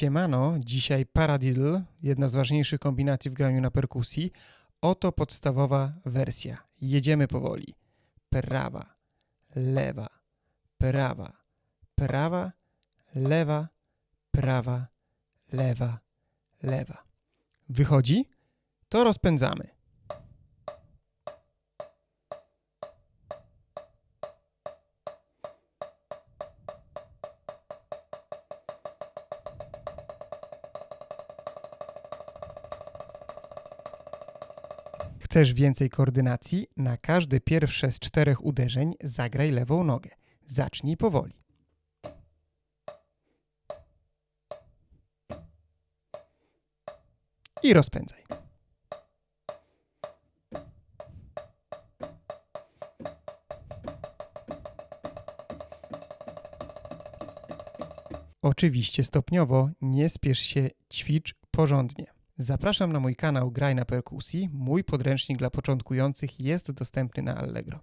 Siemano, dzisiaj paradiddle, jedna z ważniejszych kombinacji w graniu na perkusji. Oto podstawowa wersja. Jedziemy powoli. Prawa, lewa, prawa, prawa, lewa, prawa, lewa, lewa. Wychodzi? To rozpędzamy. Chcesz więcej koordynacji? Na każde pierwsze z czterech uderzeń zagraj lewą nogę. Zacznij powoli. I rozpędzaj. Oczywiście stopniowo, nie spiesz się, ćwicz porządnie. Zapraszam na mój kanał Graj na perkusji. Mój podręcznik dla początkujących jest dostępny na Allegro.